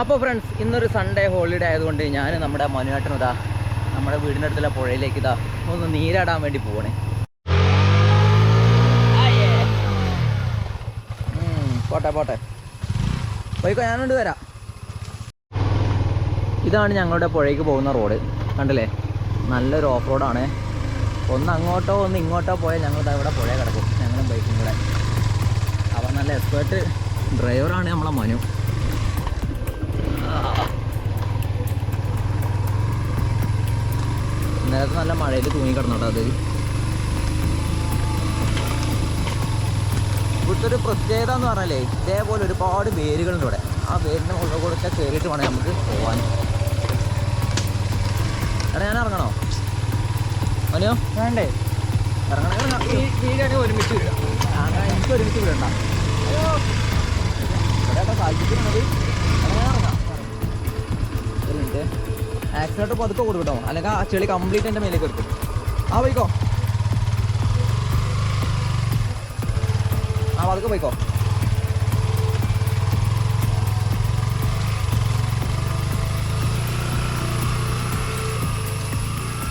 അപ്പോൾ ഫ്രണ്ട്സ് ഇന്നൊരു Sunday holiday ആയതുകൊണ്ട് ഞാൻ നമ്മുടെ മനുവേട്ടനും ഇതാ നമ്മുടെ വീടിന്റെ അടുത്തുള്ള പുഴയിലേക്ക് ഇതാ ഒന്ന് നീരാടാൻ വേണ്ടി പോകണേ ഉം, പോട്ടെ പോട്ടെ. പോയിക്കോ ഞാനോണ്ട് വരാം. ഇതാണ് ഞങ്ങളുടെ പുഴയ്ക്ക് പോകുന്ന റോഡ്. കണ്ടില്ലേ? നല്ലൊരു ഓഫ് റോഡാണ് ഒന്ന് അങ്ങോട്ടോ ഒന്ന് ഇങ്ങോട്ടോ പോയാൽ ഞങ്ങൾ ഇവിടെ പുഴ കിടക്കും. ഞങ്ങളും ബൈക്കും കൂടെ. അവർ നല്ല എക്സ്പേർട്ട് ഡ്രൈവറാണ് നമ്മളെ മനു. ഇന്നലത്തെ നല്ല മഴയിൽ തൂങ്ങി കിടന്നോട്ടോ അത്. ഇവിടുത്തെ ഒരു പ്രത്യേകത എന്ന് പറഞ്ഞാലേ ഇതേപോലെ ഒരുപാട് വേരുകളുണ്ട് ഇവിടെ. ആ വേരിന്റെ മുകളിൽ കൂടെ ഒക്കെ കയറിയിട്ട് വേണം നമുക്ക് പോകാൻ എടാ ഞാൻ ഇറങ്ങണോ? മനു വേണ്ടേ. ഇറങ്ങണേ? ഇറങ്ങാം. വീടാണെങ്കിൽ ഒരുമിച്ച് എന്നാ എനിക്ക് ഒരുമിച്ച് വിടണ്ട ഇവിടെ സാധിക്കുന്നത് ഒരു മിനിറ്റ് ആക്സിഡന്റ് പതുക്കെ കൊടുക്കും കേട്ടോ. അല്ലെങ്കിൽ ആ ചെളി കംപ്ലീറ്റ് എന്റെ മേലേക്ക് എടുക്കും. ആ പോയിക്കോ. ആ പതുക്കെ പോയിക്കോ.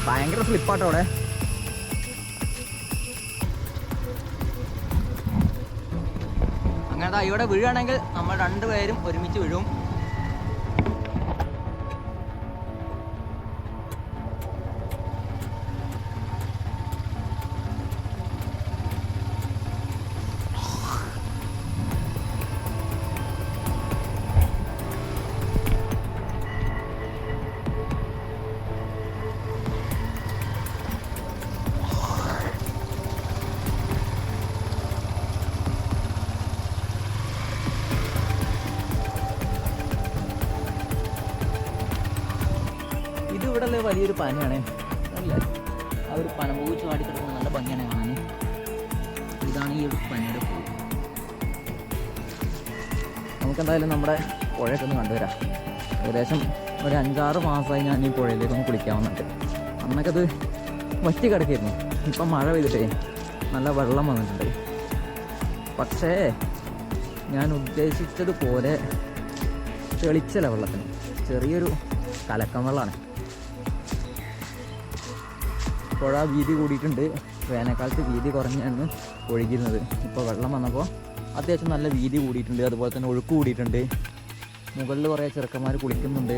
ഭയങ്കര സ്ലിപ്പാട്ടോ അവിടെ. അങ്ങനെ ഇവിടെ വീഴുകയാണെങ്കിൽ നമ്മൾ രണ്ടുപേരും ഒരുമിച്ച് വീഴും. ഇവിടെ വലിയൊരു പനയാണ്. അല്ലേ? ആ ഒരു പന പൂ ചാടി കിടക്കുന്ന നല്ല ഭംഗിയാണ് കാണാൻ. ഇതാണ് ഈ ഒരു പനയുടെ പൂ നമുക്കെന്തായാലും നമ്മുടെ പുഴയൊക്കെ ഒന്ന് കണ്ടുവരാം. ഏകദേശം ഒരു അഞ്ചാറ് മാസമായി ഞാൻ ഈ പുഴയിലേക്ക് ഒന്ന് കുളിക്കാവുന്നുണ്ട്. അന്നൊക്കെ അത് വറ്റി കിടക്കായിരുന്നു. ഇപ്പം മഴ പെയ്തിട്ടേ നല്ല വെള്ളം വന്നിട്ടുണ്ട്. പക്ഷേ ഞാൻ ഉദ്ദേശിച്ചതുപോലെ തെളിച്ചല വെള്ളത്തിന്. ചെറിയൊരു കലക്കം വെള്ളമാണ്. പുഴ വീതി കൂടിയിട്ടുണ്ട്. വേനൽക്കാലത്ത് വീതി കുറഞ്ഞാണ് ഒഴുകിയിരുന്നത്. ഇപ്പോൾ വെള്ളം വന്നപ്പോൾ അത്യാവശ്യം നല്ല വീതി കൂടിയിട്ടുണ്ട്. അതുപോലെ തന്നെ ഒഴുക്ക് കൂടിയിട്ടുണ്ട്. മുകളിൽ കുറേ ചെറുക്കന്മാർ കുളിക്കുന്നുണ്ട്.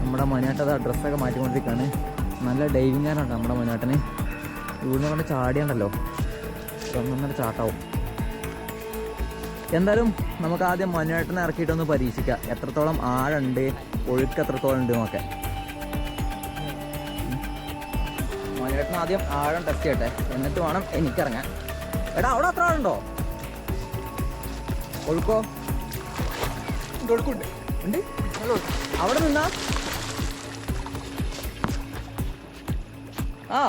നമ്മുടെ മനുവേട്ടത് ആ ഡ്രസ്സൊക്കെ മാറ്റിക്കൊണ്ടിരിക്കുകയാണ് നല്ല ഡൈവിംഗ് ആണ് നമ്മുടെ മനുവേട്ടന് ഇവിടുന്ന് കൊണ്ട് ചാടിയുണ്ടല്ലോ. ഒന്നൊന്നര ചാട്ടാവും. എന്തായാലും നമുക്ക് ആദ്യം മനുവേട്ടനെ ഇറക്കിയിട്ടൊന്ന് പരീക്ഷിക്കാം. എത്രത്തോളം ആഴുണ്ട് ഒഴുക്ക് എത്രത്തോളം ഉണ്ട് എന്നൊക്കെ. മനുവേട്ടൻ ആദ്യം ആഴം ടെസ്റ്റ് ചെയ്യട്ടെ. എന്നിട്ട് വേണം എനിക്കിറങ്ങാൻ. എടാ അവിടെ അത്ര ആളുണ്ടോ? ഒഴുക്കോ കൊടുക്കുണ്ട് ഉണ്ട്? അവിടെ നിന്നാ? ആ.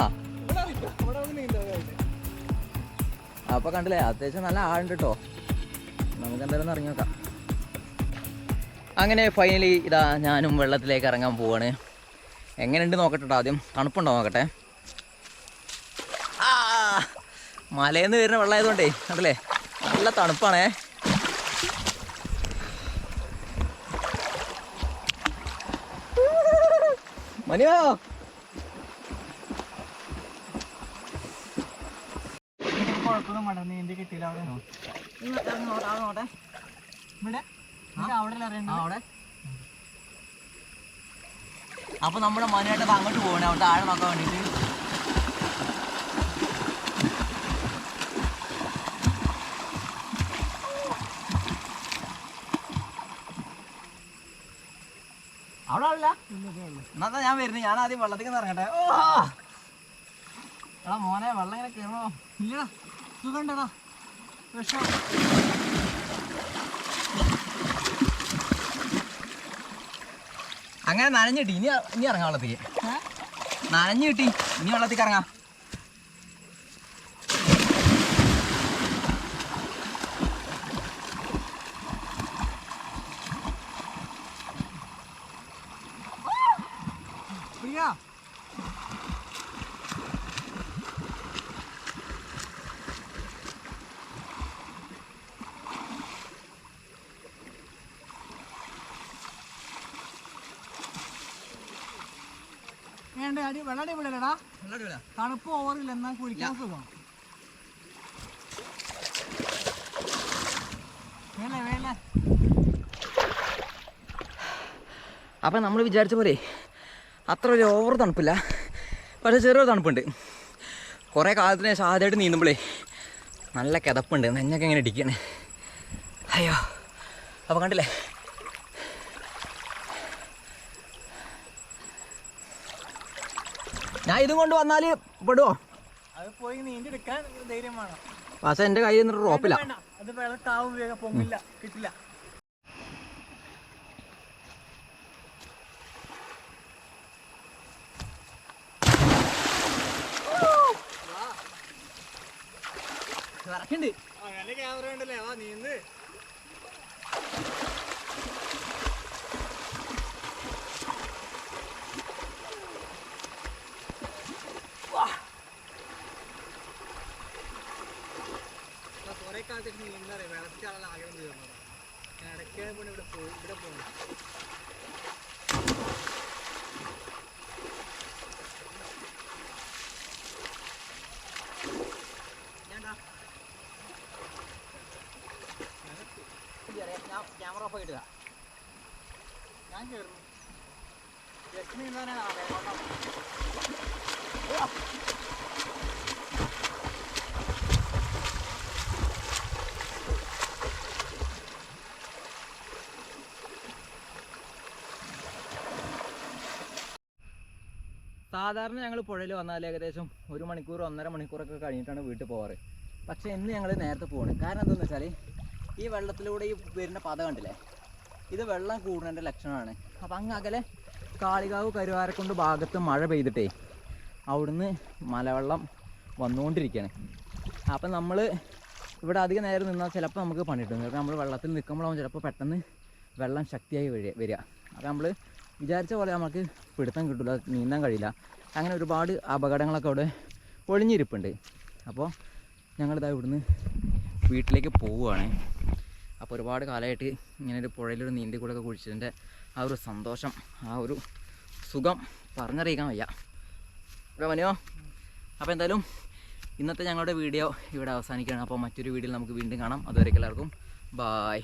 അപ്പൊ കണ്ടില്ലേ അത്യാവശ്യം നല്ല ആളുണ്ട് കേട്ടോ നമുക്ക് എന്തായാലും ഒന്ന് ഇറങ്ങി നോക്കാം അങ്ങനെ ഫൈനലി ഇതാ ഞാനും വെള്ളത്തിലേക്ക് ഇറങ്ങാൻ പോവാണ്. എങ്ങനെയുണ്ട് നോക്കട്ടെ ട്ടോ ആദ്യം? തണുപ്പുണ്ടോ നോക്കട്ടെ ആ മലയിൽ വരുന്ന വെള്ളമായതുകൊണ്ടേ കണ്ടല്ലേ? നല്ല തണുപ്പാണേ. മനിയോ കുഴപ്പമൊന്നും വേണ്ട. നീന്തി കിട്ടിയില്ല അവിടെ. നോട്ടെ ഇവിടെ അവിടെ അപ്പൊ നമ്മുടെ മനുവായിട്ട് അങ്ങോട്ട് പോകണേ. അവിടെ താഴെ നോക്കാൻ വേണ്ടിട്ട് അവിടെ ആളില്ല? എന്നാ ഞാൻ വരുന്നു. ഞാൻ ആദ്യം വെള്ളത്തേക്ക് ഇറങ്ങട്ടെ. ഓ! എടാ മോനെ വെള്ളം ഇങ്ങനെ കയറണോ? ഇല്ലടാ സുഖണ്ടടാ വിഷം അങ്ങനെ നനഞ്ഞിട്ടി ഇനി ഇനി ഇറങ്ങാം വെള്ളത്തേക്ക്? നനഞ്ഞു കിട്ടി ഇനി വെള്ളത്തേക്ക് ഇറങ്ങാം. അടി വെള്ളടി വിടലടാ. തണുപ്പ് ഓവറില്ല എന്നാൽ കുഴിക്കാൻ സുഖം. അപ്പം നമ്മൾ വിചാരിച്ച പോലെ അത്ര ഒരു ഓവർ തണുപ്പില്ല. പക്ഷേ ചെറിയൊരു തണുപ്പുണ്ട്. കുറേ കാലത്തിന് ശേഷം ആദ്യമായിട്ട് നീന്തുമ്പോഴേ നല്ല കിതപ്പുണ്ട്. നെഞ്ഞൊക്കെ ഇങ്ങനെ ഇടിക്കണേ. അയ്യോ. അപ്പോൾ കണ്ടില്ലേ? ഞാൻ ഇതും കൊണ്ട് വന്നാൽ പെടുവോ? അത് പോയി നീന്തി എടുക്കാൻ ധൈര്യം വേണം. പക്ഷേ എന്റെ കയ്യിൽ നിന്നൊരു റോപ്പില്ല അത് വെള്ളത്താവും വേഗം പൊങ്ങില്ല കിട്ടില്ല. ഇറക്കുണ്ട് അങ്ങനെ ക്യാമറ ഉണ്ടല്ലേ വാ നീന്ത് കുറെ കാലത്തേക്ക് നീന്താറേ വെള്ളത്തിൽ ആഗ്രഹം തീർന്നതാ ഞാൻ ഇടയ്ക്ക് ഇവിടെ പോയി ഇവിടെ പോകുന്നു ആയിട്ട് ഞാൻ കയറുന്നു ലക്ഷ്മി സാധാരണ ഞങ്ങൾ പുഴയിൽ വന്നാൽ ഏകദേശം ഒരു മണിക്കൂർ ഒന്നര മണിക്കൂറൊക്കെ കഴിഞ്ഞിട്ടാണ് വീട്ടിൽ പോകാറ് പക്ഷേ ഇന്ന് ഞങ്ങൾ നേരത്തെ പോകണം കാരണം എന്താണെന്ന് വെച്ചാൽ ഈ വെള്ളത്തിലൂടെ ഈ വരുന്ന പത കണ്ടില്ലേ? ഇത് വെള്ളം കൂടുന്നതിന്റെ ലക്ഷണമാണ്. അപ്പം അങ്ങ് അകലെ കാളികാവ് കരുവാരക്കുണ്ട് ഭാഗത്ത് മഴ പെയ്തിട്ടേ അവിടുന്ന് മലവെള്ളം വന്നുകൊണ്ടിരിക്കുകയാണ്. അപ്പം നമ്മൾ ഇവിടെ അധികം നേരം നിന്നാൽ ചിലപ്പോൾ നമുക്ക് പണി കിട്ടും ചിലപ്പോൾ നമ്മൾ വെള്ളത്തിൽ നിൽക്കുമ്പോഴാവും ചിലപ്പോൾ പെട്ടെന്ന് വെള്ളം ശക്തിയായി വരിക വരിക. അപ്പം നമ്മൾ വിചാരിച്ച പോലെ നമുക്ക് പിടുത്തം കിട്ടില്ല നീന്താൻ കഴിയില്ല. അങ്ങനെ ഒരുപാട് അപകടങ്ങളൊക്കെ അവിടെ ഒളിഞ്ഞിരിപ്പുണ്ട്. അപ്പോൾ ഞങ്ങളിതാ ഇവിടുന്ന് വീട്ടിലേക്ക് പോവുകയാണ്. അപ്പോൾ ഒരുപാട് കാലമായിട്ട് ഇങ്ങനെ ഒരു പുഴയിലൊരു നീന്തി കൂടെ ഒക്കെ കുഴിച്ചതിന്റെ ആ ഒരു സന്തോഷം ആ ഒരു സുഖം പറഞ്ഞറിയിക്കാൻ വയ്യ. ഇവിടെ മനോ അപ്പോൾ എന്തായാലും ഇന്നത്തെ ഞങ്ങളുടെ വീഡിയോ ഇവിടെ അവസാനിക്കുകയാണ്. അപ്പോൾ മറ്റൊരു വീഡിയോയിൽ നമുക്ക് വീണ്ടും കാണാം. അതുവരെ എല്ലാവർക്കും. ബായ്